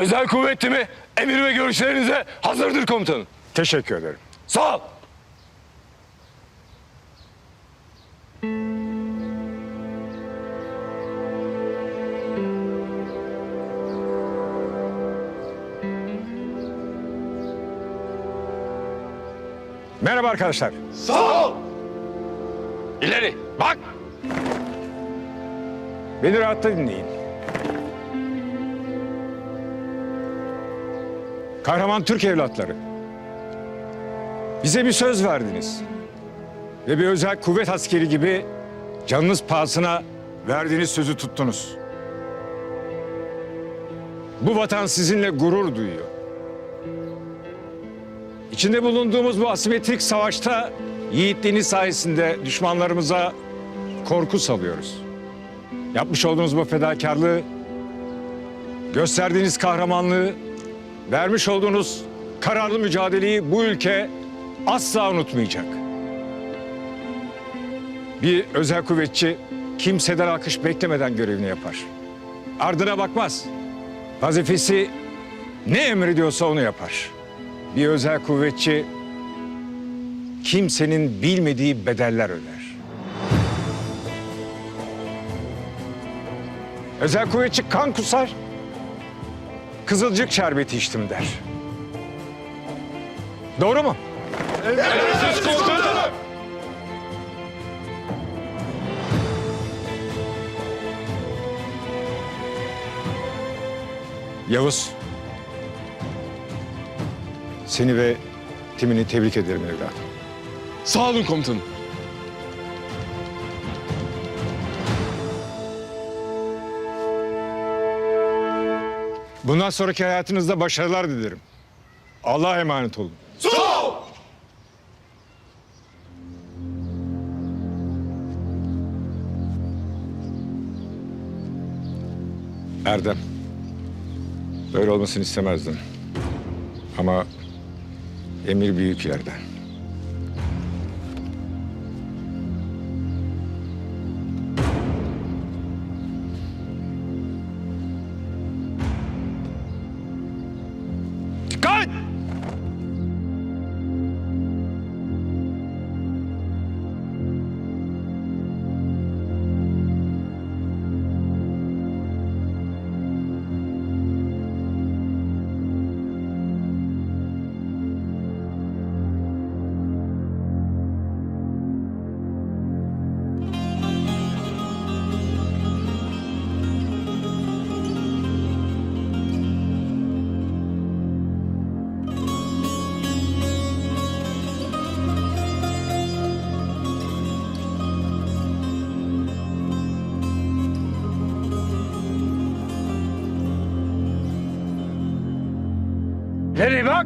Özel kuvvet timi emir ve görüşlerinize hazırdır komutanım. Teşekkür ederim. Sağ ol. Merhaba arkadaşlar. Sağ ol. İleri bak. Beni rahatla dinleyin. Kahraman Türk evlatları. Bize bir söz verdiniz. Ve bir özel kuvvet askeri gibi canınız pahasına verdiğiniz sözü tuttunuz. Bu vatan sizinle gurur duyuyor. İçinde bulunduğumuz bu asimetrik savaşta yiğitliğiniz sayesinde düşmanlarımıza korku salıyoruz. Yapmış olduğunuz bu fedakarlığı, gösterdiğiniz kahramanlığı, vermiş olduğunuz kararlı mücadeleyi bu ülke asla unutmayacak. Bir özel kuvvetçi kimseden akış beklemeden görevini yapar. Ardına bakmaz. Vazifesi ne emrediyorsa onu yapar. Bir özel kuvvetçi kimsenin bilmediği bedeller öder. Özel kuvvetçi kan kusar, kızılcık şerbeti içtim der. Doğru mu? Yavuz. Seni ve timini tebrik ederim evladım. Sağ olun komutanım. Bundan sonraki hayatınızda başarılar dilerim. Allah'a emanet olun. Sağ ol. Erdem. Böyle olmasını istemezdim. Ama emir büyüklerden. Dikkat!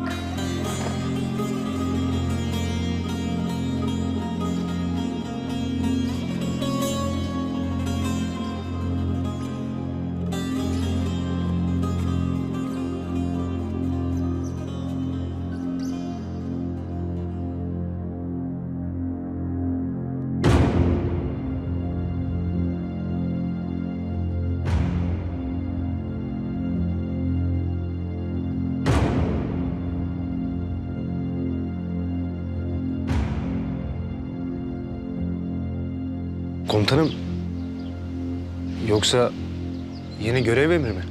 İleri Komutanım. Yoksa yeni görev emri mi?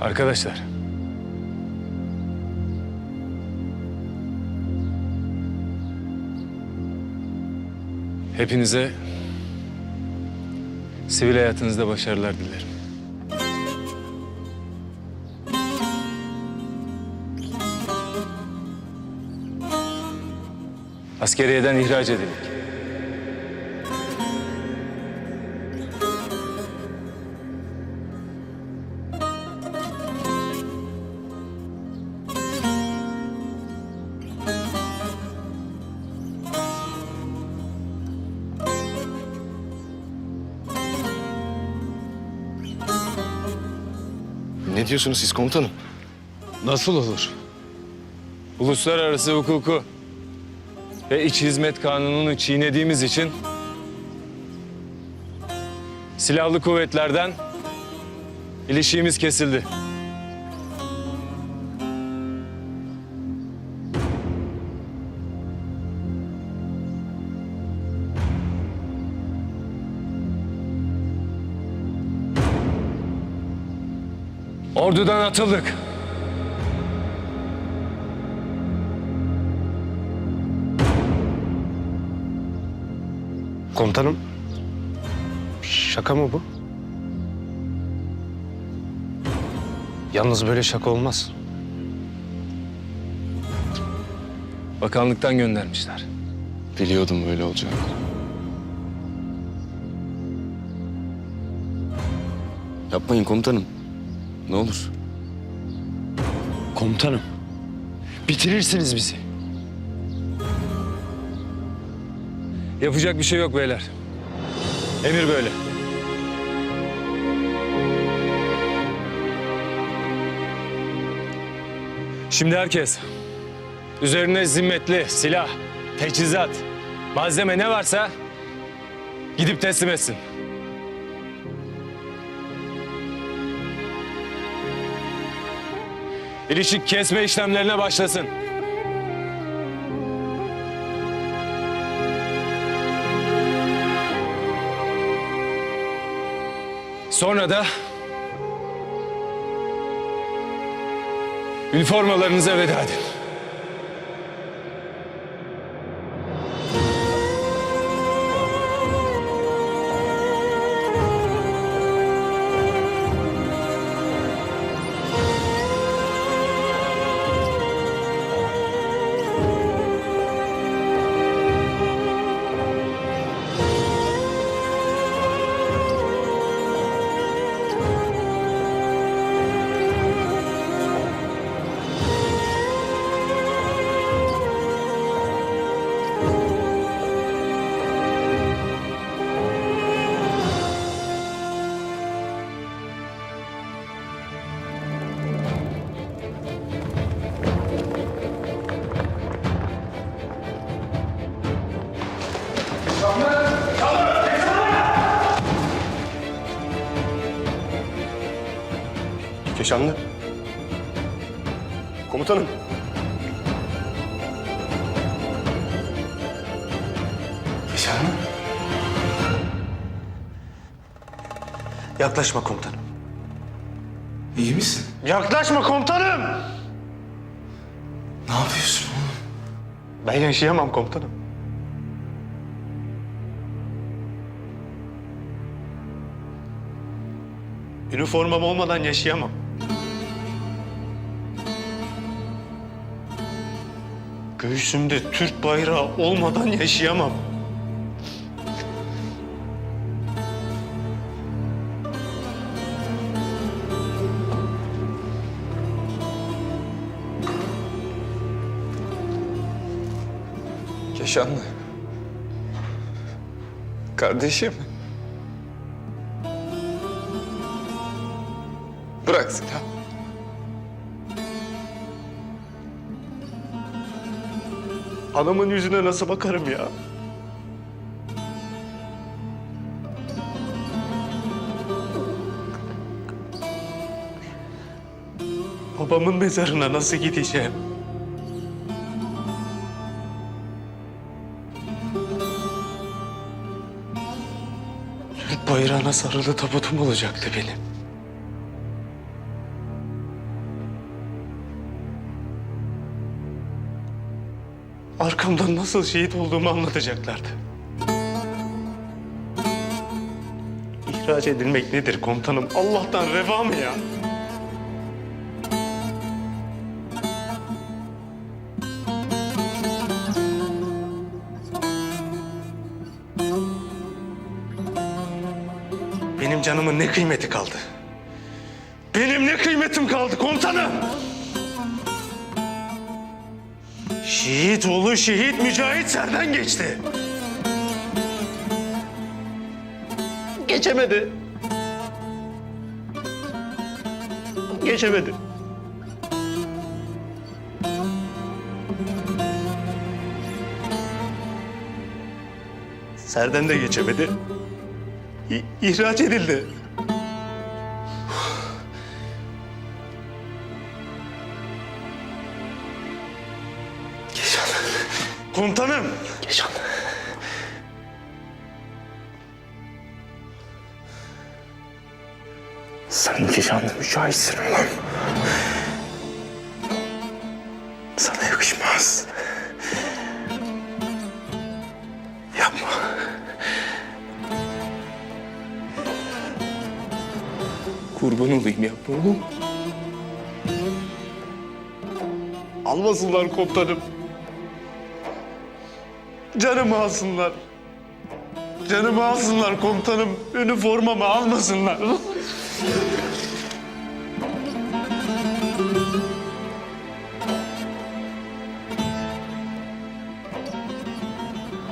Arkadaşlar. Hepinize sivil hayatınızda başarılar dilerim. Askeriyeden ihraç edildik. Diyorsunuz siz komutanım? Nasıl olur? Uluslararası hukuku ve iç hizmet kanununu çiğnediğimiz için silahlı kuvvetlerden ilişiğimiz kesildi. Ordudan atıldık. Komutanım. Şaka mı bu? Yalnız böyle şaka olmaz. Bakanlıktan göndermişler. Biliyordum böyle olacağını. Yapmayın komutanım. Ne olur. Komutanım. Bitirirsiniz bizi. Yapacak bir şey yok beyler. Emir böyle. Şimdi herkes üzerine zimmetli silah, teçhizat, malzeme ne varsa gidip teslim etsin. İlişik kesme işlemlerine başlasın. Sonra da üniformalarınıza veda edin. Keşanlı. Komutanım. Keşanlı. Yaklaşma komutanım. İyi misin? Yaklaşma komutanım! Ne yapıyorsun oğlum? Ben yaşayamam komutanım. Üniformam olmadan yaşayamam. Göğsümde Türk bayrağı olmadan yaşayamam. Keşanlı. Kardeşim. Bırak silah. Anamın yüzüne nasıl bakarım ya? Babamın mezarına nasıl gideceğim? Bayrağına sarılı tabutum olacaktı benim. Arkamdan nasıl şehit olduğumu anlatacaklardı. İhraç edilmek nedir komutanım? Allah'tan reva mı ya? Benim canımın ne kıymeti kaldı? Benim ne kıymetim kaldı komutanım? Şehit oğlu şehit Mücahit Serden geçti. Geçemedi. Geçemedi. Serden de geçemedi. İ ihraç edildi. Komutanım. Keşan. Sen Keşan'la mücahitsin oğlum. Sana yakışmaz. Yapma. Kurban olayım yapma oğlum. Almasınlar komutanım. Canımı alsınlar. Canımı alsınlar komutanım. Üniformamı almasınlar.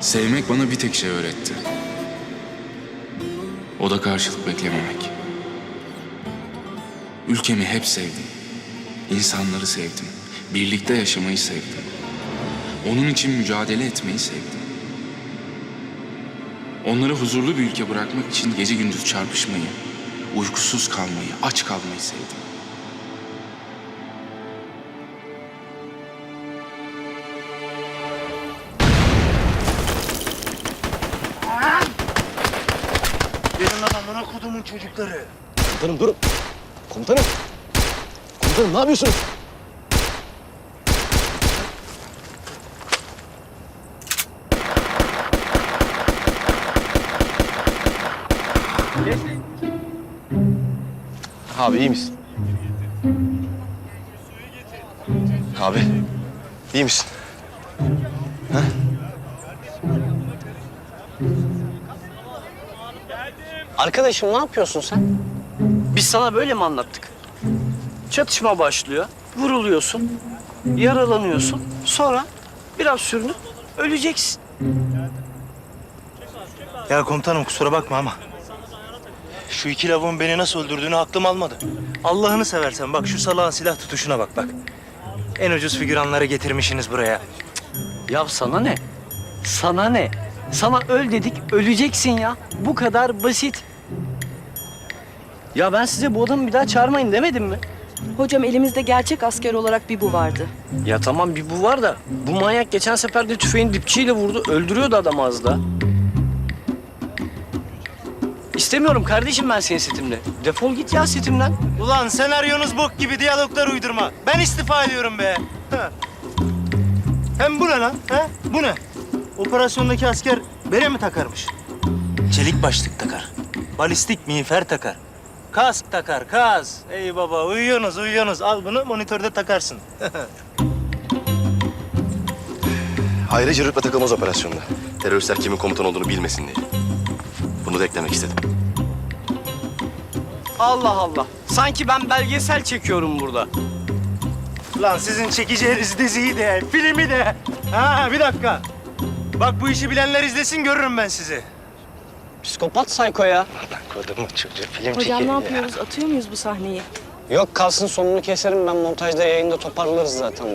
Sevmek bana bir tek şey öğretti. O da karşılık beklememek. Ülkemi hep sevdim. İnsanları sevdim. Birlikte yaşamayı sevdim. Onun için mücadele etmeyi sevdim. Onları huzurlu bir ülke bırakmak için gece gündüz çarpışmayı, uykusuz kalmayı, aç kalmayı sevdim. Benim adamına kodumun çocukları. Komutanım durun. Komutanım. Komutanım ne yapıyorsunuz? Abi iyi misin? Abi iyi misin? Arkadaşım ne yapıyorsun sen? Biz sana böyle mi anlattık? Çatışma başlıyor, vuruluyorsun, yaralanıyorsun. Sonra biraz sürünüp öleceksin. Ya komutanım kusura bakma ama. Şu iki lavuğun beni nasıl öldürdüğünü aklım almadı. Allah'ını seversen bak şu salağın silah tutuşuna bak bak. En ucuz figüranları getirmişsiniz buraya. Ya sana ne? Sana ne? Sana öl dedik, öleceksin ya. Bu kadar basit. Ya ben size bu adamı bir daha çağırmayın demedim mi? Hocam elimizde gerçek asker olarak bir bu vardı. Ya tamam bir bu var da bu manyak geçen sefer de tüfeğin dipçiyle vurdu. Öldürüyordu adamı az da. İstemiyorum kardeşim ben senin setimde. Defol git ya setimden. Ulan senaryonuz bok gibi diyaloglar uydurma. Ben istifa ediyorum be. Ha. Hem bu ne lan? Ha? Bu ne? Operasyondaki asker bere mi takarmış? Çelik başlık takar. Balistik miğfer takar. Kask takar, kask. Ey baba uyuyorsunuz, uyuyorsunuz. Al bunu monitörde takarsın. Ayrıca rütbe takılmaz operasyonda. Teröristler kimin komutan olduğunu bilmesin diye. Bunu da eklemek istedim. Allah Allah. Sanki ben belgesel çekiyorum burada. Lan sizin çekeceğiniz diziyi de, filmi de. Ha bir dakika. Bak bu işi bilenler izlesin görürüm ben sizi. Psikopat sayko ya. Kodumun çocuğu film Hocam ne yapıyoruz? Atıyor muyuz bu sahneyi? Yok kalsın sonunu keserim ben montajda yayında toparlarız zaten.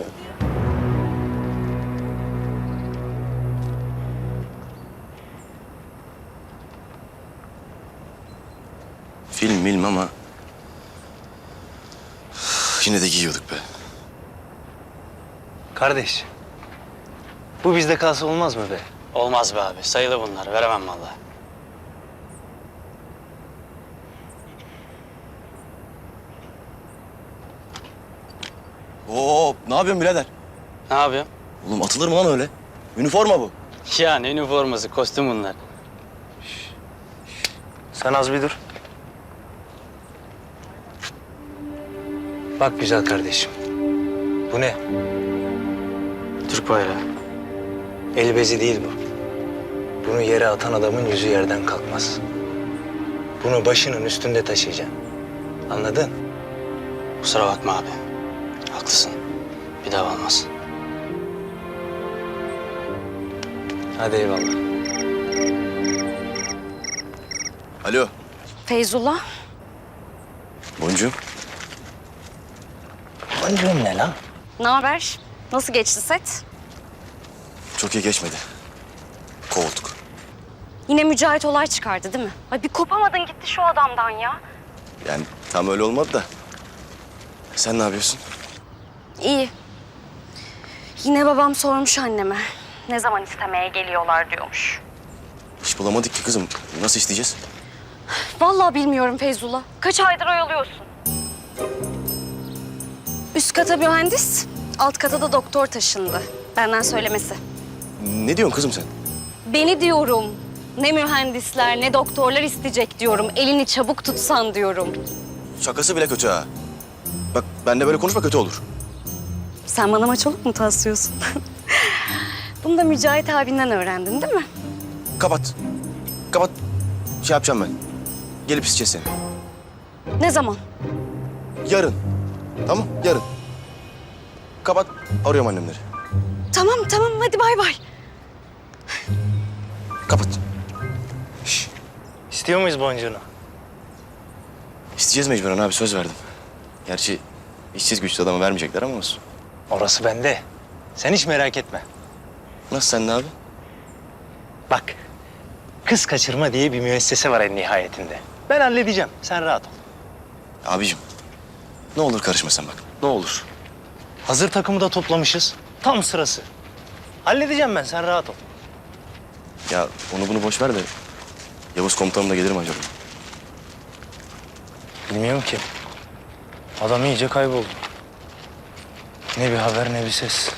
Kardeş. Bu bizde kalsa olmaz mı be? Olmaz be abi. Sayılı bunlar. Veremem vallahi. Oo, ne yapıyorsun birader? Ne yapayım? Oğlum atılır mı lan öyle? Üniforma bu. Ya ne üniforması, kostüm bunlar. Sen az bir dur. Bak güzel kardeşim. Bu ne? Bayrağı. El bezi değil bu. Bunu yere atan adamın yüzü yerden kalkmaz. Bunu başının üstünde taşıyacaksın. Anladın? Kusura bakma abi. Haklısın. Bir daha olmaz. Hadi eyvallah. Alo, Feyzullah. boncuğum. Boncuğum ne lan? Ne haber? Nasıl geçti set? Çok iyi geçmedi. Kovulduk. Yine Mücahit olay çıkardı değil mi? Ay bir kopamadın gitti şu adamdan ya. Yani tam öyle olmadı da. Sen ne yapıyorsun? İyi. Yine babam sormuş anneme. Ne zaman istemeye geliyorlar diyormuş. Hiç bulamadık ki kızım. Nasıl isteyeceğiz? Vallahi bilmiyorum Feyzullah. Kaç aydır oyalıyorsun? Üst kata mühendis, alt kata da doktor taşındı. Benden söylemesi. Ne diyorsun kızım sen? Beni diyorum. Ne mühendisler ne doktorlar isteyecek diyorum. Elini çabuk tutsan diyorum. Şakası bile kötü ha. Bak ben de böyle konuşma kötü olur. Sen bana maçoluk mu taslıyorsun? Bunu da Mücahit abinden öğrendin değil mi? Kapat. Kapat. Şey yapacağım ben. Gelip isteyeceğiz seni. Ne zaman? Yarın. Tamam yarın. Kapat. Arıyorum annemleri. Tamam tamam hadi bay bay. Kapat. İstiyor muyuz boncuğunu? İsteyeceğiz mecburen abi söz verdim. Gerçi işsiz güçlü adama vermeyecekler ama olsun. Orası bende. Sen hiç merak etme. Nasıl sen ne abi? Bak, kız kaçırma diye bir müessese var en nihayetinde. Ben halledeceğim, sen rahat ol. Abicim ne olur karışma sen bak. Ne olur. Hazır takımı da toplamışız. Tam sırası. Halledeceğim ben, sen rahat ol. Ya onu bunu boş ver de Yavuz komutanım da gelir mi acaba? Bilmiyorum ki. Adam iyice kayboldu. Ne bir haber ne bir ses.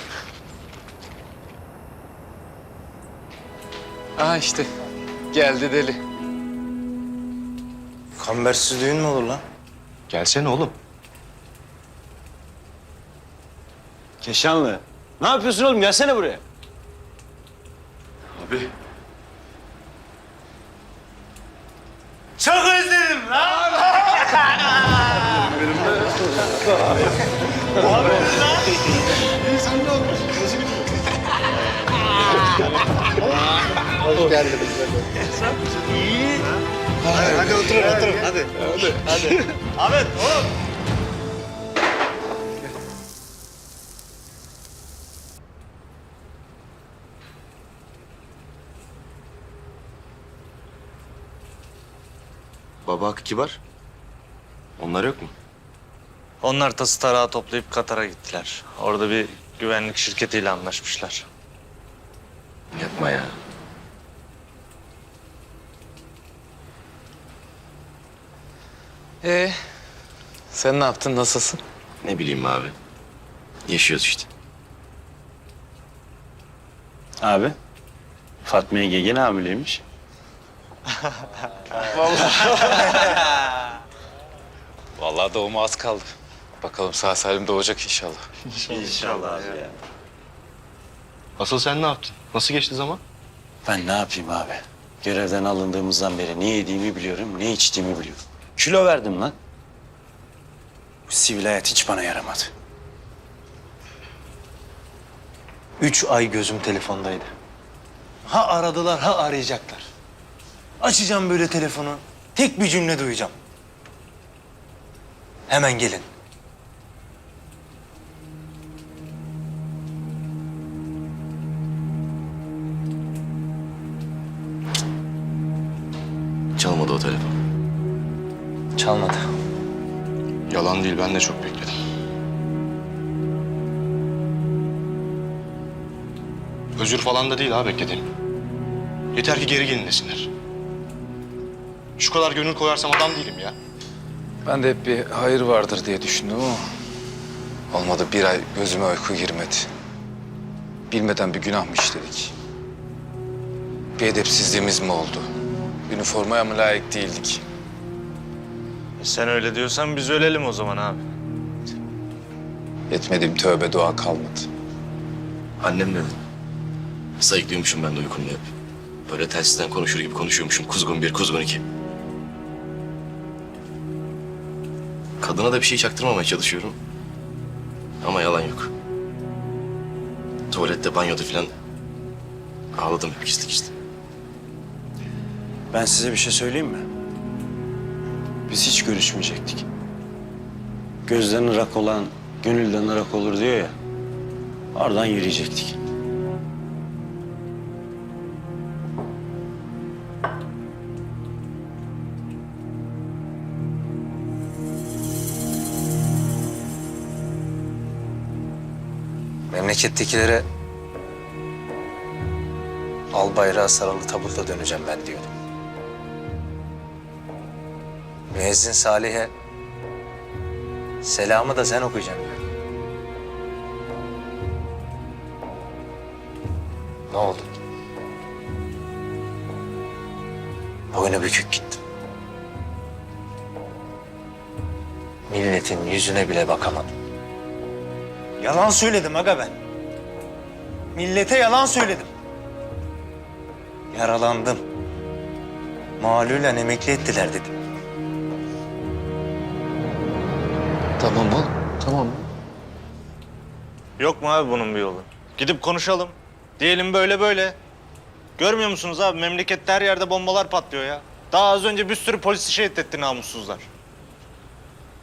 Aa işte. Geldi deli. Kambersiz düğün mü olur lan? Gelsene oğlum. Keşanlı. Ne yapıyorsun oğlum? Gelsene buraya. Abi. Çok özledim lan. Ahmet oğlum. Baba Hakkı Kibar. Onlar yok mu? Onlar tası tarağı toplayıp Katar'a gittiler. Orada bir güvenlik şirketiyle anlaşmışlar. Yapma ya. Ee, sen ne yaptın? Nasılsın? Ne bileyim abi. Yaşıyoruz işte. Abi. Fatma Ege gene hamileymiş. Vallahi doğuma az kaldı. Bakalım sağ salim doğacak inşallah. İnşallah abi ya. Asıl sen ne yaptın? Nasıl geçti zaman? Ben ne yapayım abi? Görevden alındığımızdan beri ne yediğimi biliyorum, ne içtiğimi biliyorum. Kilo verdim lan. Bu sivil hayat hiç bana yaramadı. Üç ay gözüm telefondaydı. Ha aradılar ha arayacaklar. Açacağım böyle telefonu. Tek bir cümle duyacağım. Hemen gelin. Çalmadı. Yalan değil ben de çok bekledim. Özür falan da değil ha beklediğim. Yeter ki geri gelin desinler. Şu kadar gönül koyarsam adam değilim ya. Ben de hep bir hayır vardır diye düşündüm ama... Olmadı bir ay gözüme uyku girmedi. Bilmeden bir günah mı işledik? Bir edepsizliğimiz mi oldu? Üniformaya mı layık değildik? Sen öyle diyorsan biz ölelim o zaman abi. Etmediğim tövbe dua kalmadı. Annem dedi. Sayıklıyormuşum ben de uykumda hep. Böyle telsizden konuşur gibi konuşuyormuşum. Kuzgun bir, kuzgun iki. Kadına da bir şey çaktırmamaya çalışıyorum. Ama yalan yok. Tuvalette, banyoda falan ağladım hep gizli gizli. Ben size bir şey söyleyeyim mi? Biz hiç görüşmeyecektik. Gözden ırak olan gönülden ırak olur diyor ya. Ardan yürüyecektik. Memlekettekilere al bayrağı sarılı tabutta döneceğim ben diyordum. Müezzin Salih'e selamı da sen okuyacaksın. Ne oldu? Boynu bükük gittim. Milletin yüzüne bile bakamadım. Yalan söyledim aga ben. Millete yalan söyledim. Yaralandım. Malulen emekli ettiler dedim. Tamam oğlum. Tamam. Yok mu abi bunun bir yolu? Gidip konuşalım. Diyelim böyle böyle. Görmüyor musunuz abi? Memlekette her yerde bombalar patlıyor ya. Daha az önce bir sürü polisi şehit etti namussuzlar.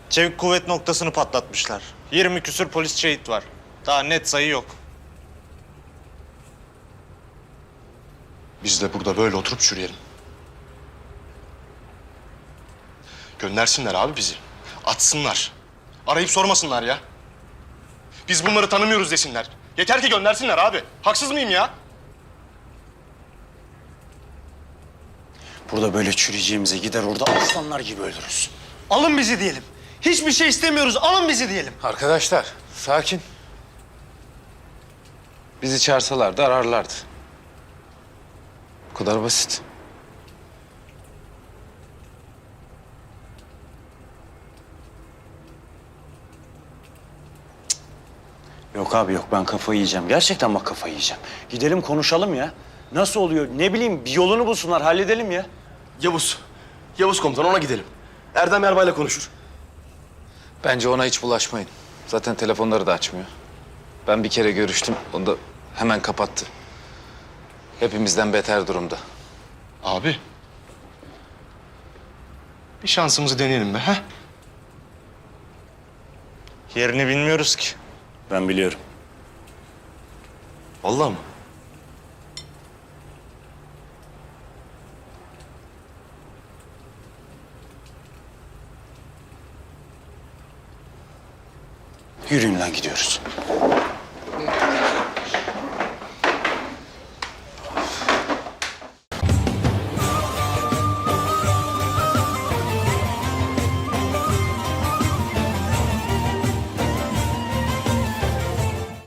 Çevik kuvvet noktasını patlatmışlar. 20 küsür polis şehit var. Daha net sayı yok. Biz de burada böyle oturup çürüyelim. Göndersinler abi bizi. Atsınlar. Arayıp sormasınlar ya. Biz bunları tanımıyoruz desinler. Yeter ki göndersinler abi. Haksız mıyım ya? Burada böyle çürüyeceğimize gider orada aslanlar gibi ölürüz. Alın bizi diyelim. Hiçbir şey istemiyoruz. Alın bizi diyelim. Arkadaşlar sakin. Bizi çağırsalardı ararlardı. Bu kadar basit. Yok abi yok ben kafayı yiyeceğim. Gerçekten bak kafayı yiyeceğim. Gidelim konuşalım ya. Nasıl oluyor? Ne bileyim bir yolunu bulsunlar halledelim ya. Yavuz. Yavuz komutan ona gidelim. Erdem Erbay'la konuşur. Bence ona hiç bulaşmayın. Zaten telefonları da açmıyor. Ben bir kere görüştüm. Onu da hemen kapattı. Hepimizden beter durumda. Abi. Bir şansımızı deneyelim be. ha? Yerini bilmiyoruz ki. Ben biliyorum. Vallahi mı? Yürüyün lan gidiyoruz.